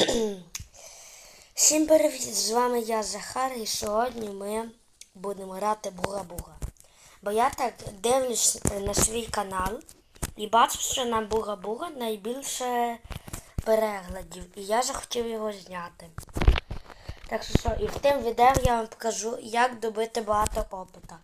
Всім привіт! З вами я Захар і сьогодні ми будемо грати Буга-Буга. Бо я так дивлюсь на свій канал і бачу, що на Буга-Буга найбільше переглядів. І я захотів його зняти. Так що, що і в тим відео я вам покажу, як добити багато опита.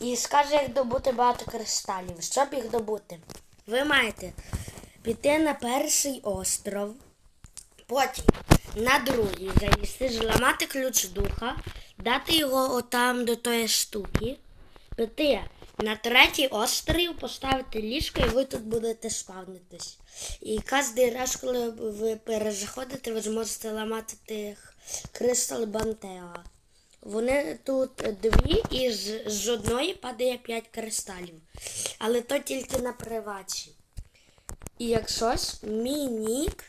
І скажу, як добути багато кристалів. Щоб їх добути, ви маєте піти на перший остров. Потім на другий залізти, зламати ключ духа, дати його отам до тої штуки, піти на третій острів, поставити ліжко і ви тут будете спавнитись. І кожен раз, коли ви перезаходите, ви зможете ламати тих кристал Бантеа. Вони тут дві і з, з одної падає 5 кристалів. Але то тільки на приваті. І як щось, мій нік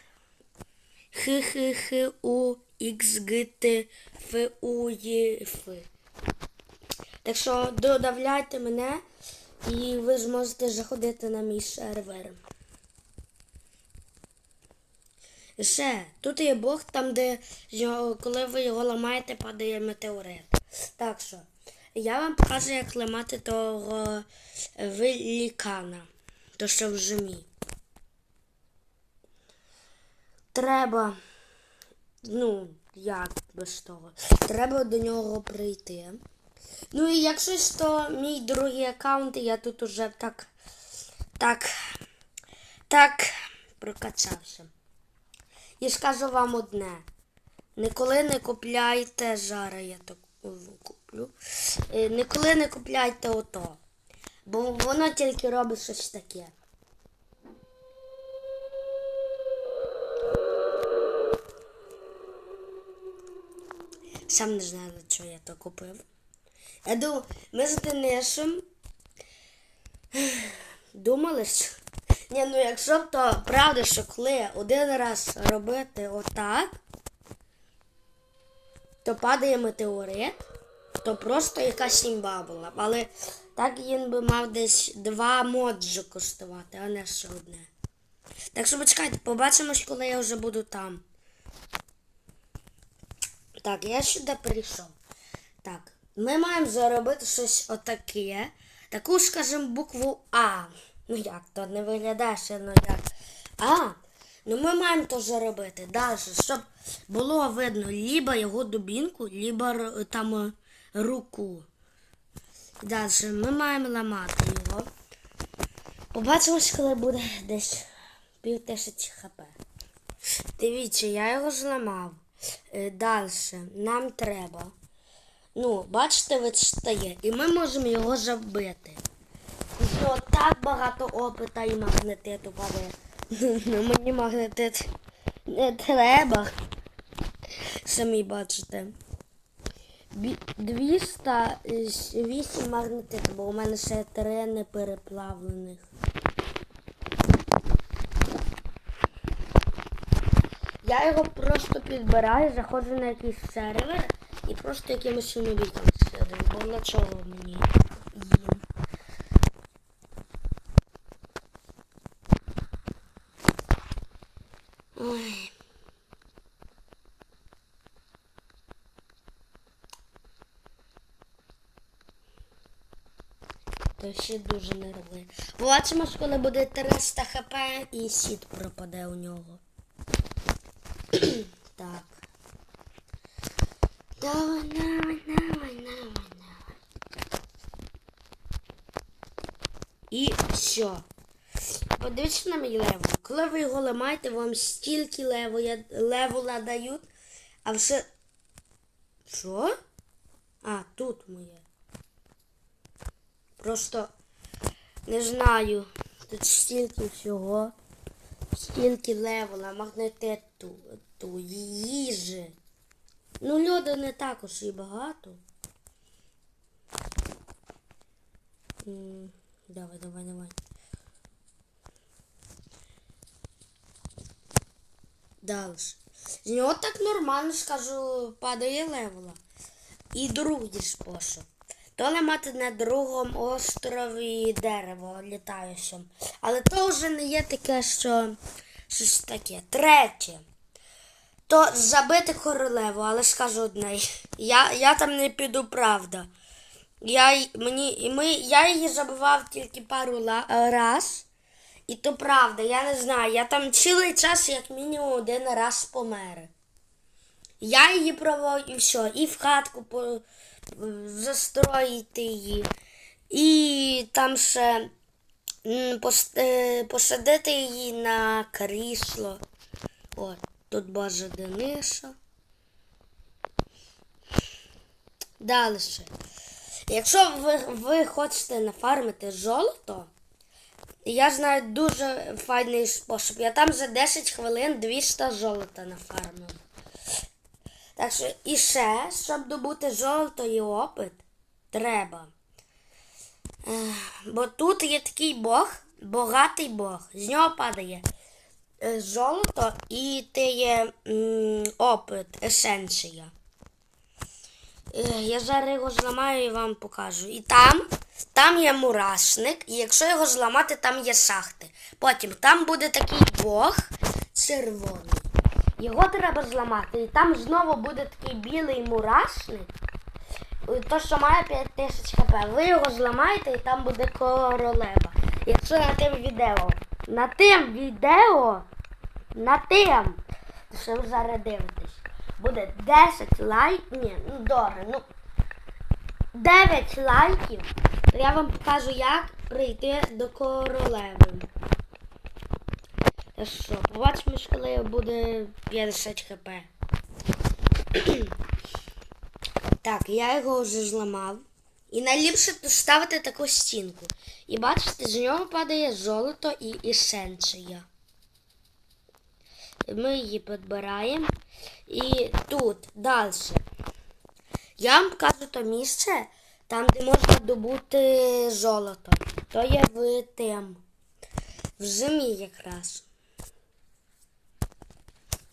х х х у х ф. Так що додавляйте мене і ви зможете заходити на мій сервер. Ще, тут є Бог, там, де його, коли ви його ламаєте, падає метеорит. Так що, я вам покажу, як ламати того великана, то що в жемі. Треба, ну, як без того, треба до нього прийти. Ну і якщо ж, то мій другий аккаунт, я тут уже так, так, так прокачався. І скажу вам одне. Ніколи не купляйте, зараз я так куплю. Е, Ніколи не купляйте ото. Бо воно тільки робить щось таке. Сам не знаю, для чого я то купив. Я думав, ми з Денисом думали, що. Ні, ну якщо б то правда, що коли один раз робити отак, то падає метеорит, то просто якась імба була. Але так він би мав десь два моджі коштувати, а не ще одне. Так що почекайте, побачимось, коли я вже буду там. Так, я сюди прийшов. Так, ми маємо заробити щось отаке. Таку, скажімо, букву А. Ну як, то не виглядає ще, ну як. А. Ну ми маємо то заробити. Далі, щоб було видно либо його дубінку, р- там е, руку. Далі ми маємо ламати його. Побачимось, коли буде десь пів тисячі хп. Дивіться, я його зламав. Далі нам треба. Ну, бачите, відстає. І ми можемо його забити. Що так багато опита і магнетиту падає. Ну, мені магнетит не треба. Самі бачите. 208 магнетиту, бо у мене ще три непереплавлених. Я його просто підбираю, заходжу на якийсь сервер і просто якимось чоловіком сидим. Бо на чого мені їм? Ой. То ще дуже нервує. Побачимо, ж, коли буде 300 хп і сіт пропаде у нього. Так. Давай, давай, давай, давай, давай. І все. Подивіться на мій левел. Коли ви його ламаєте, вам стільки левела, левела дають, а все. Що? А, тут моє. Просто не знаю. Тут стільки всього. Стільки левела, магнетиту, ту, їжі. Ну, льоду не також і багато. Давай, давай, давай. Далі. З нього так нормально, скажу, падає левела. І другий спосіб. То ламати на другому острові дерево літаючим. Але то вже не є таке, що щось таке. Третє. То забити королеву, але скажу одне. Я, я там не піду, правда. Я, мені, ми, я її забивав тільки пару раз. І то правда, я не знаю. Я там цілий час, як мінімум, один раз помер. Я її провів і все. І в хатку по, застроїти її. І там ще пос, е, посадити її на крісло. От, тут база Дениса. Далі. Якщо ви, ви хочете нафармити золото, я знаю дуже файний спосіб. Я там за 10 хвилин 200 золота нафармив. Так що і ще, щоб добути золото і опит, треба. Бо тут є такий Бог, багатий Бог. З нього падає золото і те є опит, есенція. Е, Я зараз його зламаю і вам покажу. І там, там є мурашник, і якщо його зламати, там є шахти. Потім там буде такий бог червоний. Його треба зламати. І там знову буде такий білий мурашник. е, То, що має 5000 хп. Ви його зламаєте і там буде королева. Якщо на тим відео. На тим відео. На тим. Що ви зараз дивитесь. Буде 10 лайків. Ні, ну добре, ну 9 лайків. Я вам покажу, як прийти до королеви. Що, побачимо, коли буде 50 хп. Так, я його вже зламав. І найліпше ставити таку стінку. І бачите, з нього падає золото і есенція. Ми її підбираємо. І тут далі. Я вам покажу то місце, там, де можна добути золото. То є в тем. В зимі якраз.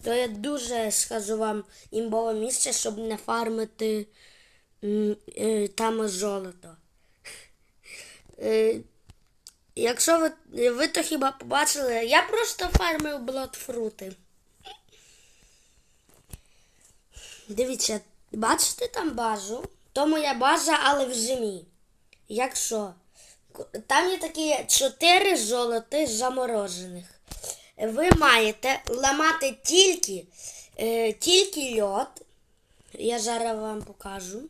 То є дуже, скажу вам, імбове місце, щоб не фармити там золото. Е, Якщо ви, ви то хіба побачили, я просто фармив блотфрути. Дивіться, бачите там базу? То моя база, але в зимі. Якщо? Там є такі чотири золоти заморожених. Ви маєте ламати тільки, е, тільки льод. Я зараз вам покажу.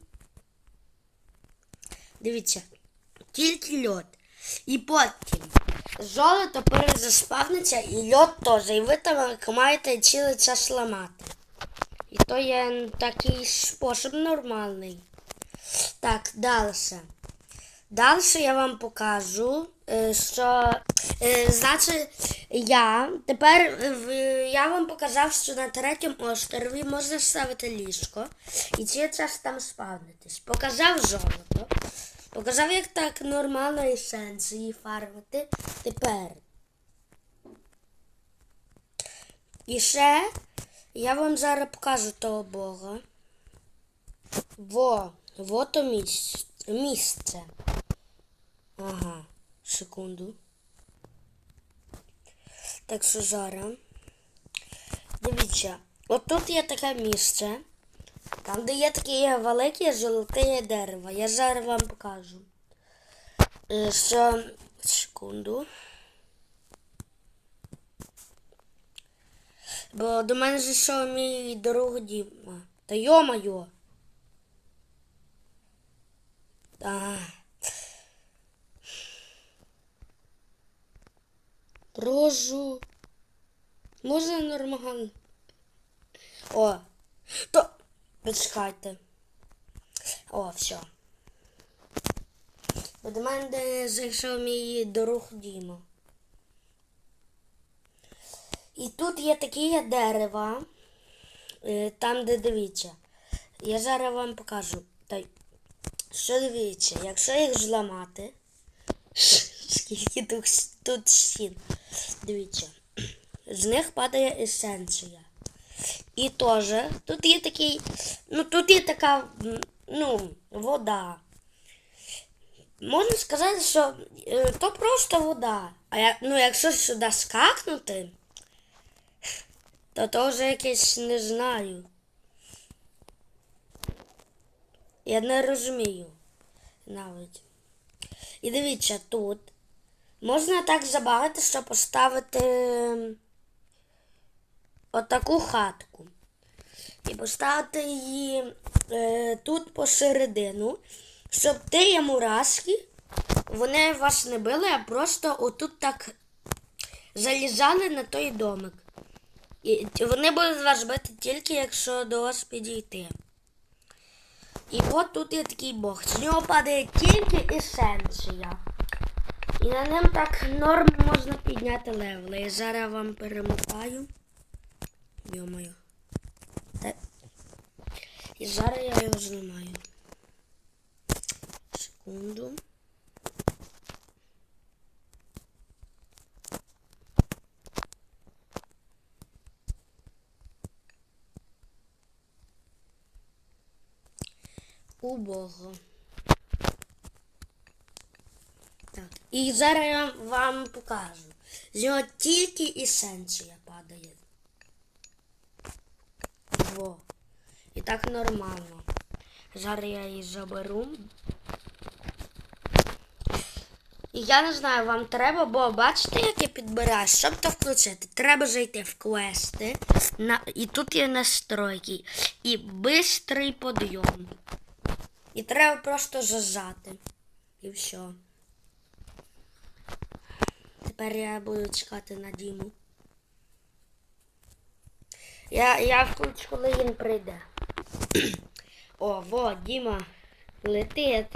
Дивіться, тільки льод. І потім золото перезаспавниться і льод теж. І ви там маєте цілий час ламати. І то є такий спосіб нормальний. Так, далі. Далі я вам покажу, е, що е, значить я тепер е, я вам показав, що на третьому острові можна ставити ліжко і цілий час там спавнитись. Показав золото. Показав, як так нормально есенції фармити. Тепер. І ще я вам зараз покажу того Бога. Во, во то місце. Ага, секунду. Так що зараз. Дивіться, от тут є таке місце. Там, де є таке велике золоте дерево. Я зараз вам покажу. Е, Що... Секунду. Бо до мене зайшов мій друг Діма. Та йо-моє. А. Рожу. Можна нормально. О. То. Почекайте. О, все. До мене зайшов мій друг Діма. І тут є такі дерева, е, там, де дивіться. Я зараз вам покажу. Що дивіться, якщо їх зламати, скільки тут стін, дивіться, з них падає есенція. І теж тут є такий, ну тут є така, ну, вода. Можна сказати, що е, то просто вода. А я, ну, якщо сюди скакнути, Та то вже якесь не знаю. Я не розумію навіть. І дивіться, тут можна так забагати, щоб поставити отаку хатку. І поставити її е, тут посередину, щоб ті мурашки, вони вас не били, а просто отут так залізали на той домик. І вони будуть вас бити тільки, якщо до вас підійти. І от тут є такий бог. З нього падає тільки есенція. І на ним так норм можна підняти левели. І зараз вам перемотаю. Йо-моє. Та- І зараз я його зламаю. Секунду. У Бога. Так. І зараз я вам покажу. З нього тільки есенція падає. Во. І так нормально. Зараз я її заберу. І я не знаю, вам треба, бо бачите, як я підбираю, щоб то включити, треба зайти в квести. На, і тут є настройки. І бистрий подйом. І треба просто зажати. І все. Тепер я буду чекати на Діму. Я, я включу, коли він прийде. О, во, Діма летить.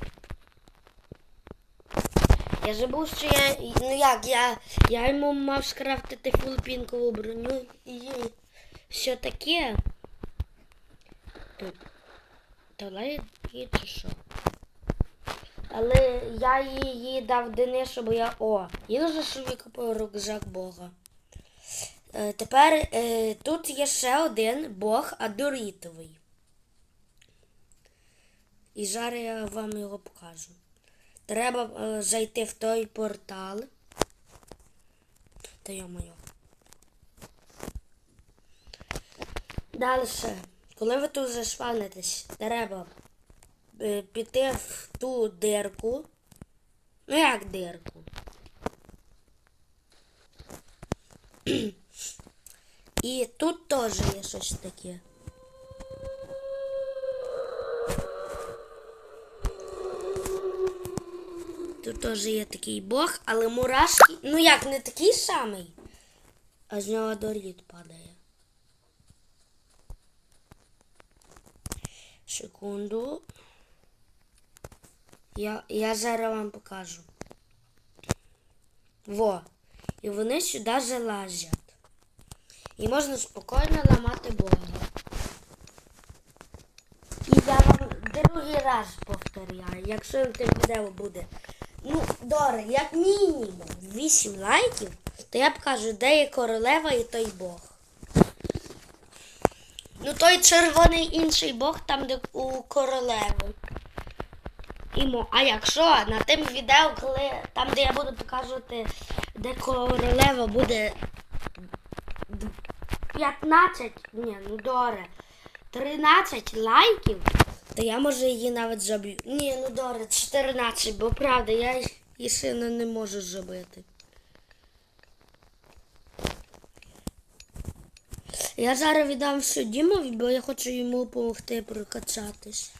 Я забув, що я. Ну як, я, я йому мав скрафтити фулпінкову броню і все таке. Туалет є чи що? Але я її дав Денису, бо я. О, я вже собі купив рюкзак Бога. Е, тепер е, тут є ще один Бог Адорітовий. І зараз я вам його покажу. Треба е, зайти в той портал. Та йо-моє. Далі. Коли ви тут заспавнитесь, треба е, піти в ту дирку. Ну як дирку? І тут теж є щось таке. Тут теж є такий бог, але мурашки. Ну як, не такий самий, а з нього доріт падає. Секунду. Я, я зараз вам покажу. Во. І вони сюди залазять. І можна спокійно ламати Бога. І я вам другий раз повторяю, якщо те відео буде. Ну, добре, як мінімум 8 лайків, то я покажу, де є королева і той Бог. Ну той червоний інший Бог там, де у королеви. Імо. А якщо на тим відео, коли там, де я буду показувати, де королева буде 15, ні, ну добре, 13 лайків, то я може її навіть заб'ю. Ні, ну добре, 14, бо правда, я її сина не можу забити. Я зараз віддам все Дімові, бо я хочу йому допомогти прокачатись.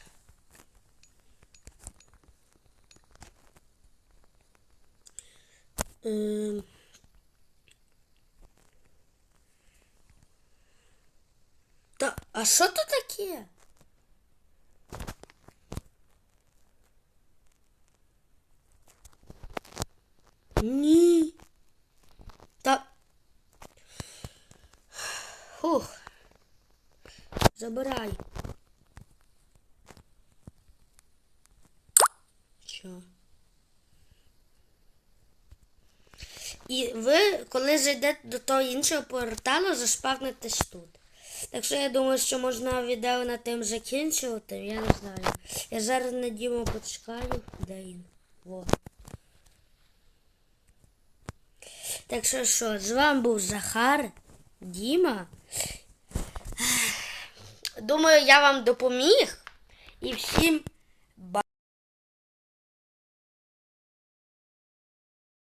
Ем. Та, а що то таке? Ні. Та. Фух. Забирай. Що? І ви, коли зайдете до того іншого порталу, заспавнитесь тут. Так що я думаю, що можна відео на тим закінчувати, я не знаю. Я зараз на Діму почекаю, де він. Во. Так що що, з вами був Захар. Діма. Думаю, я вам допоміг. І всім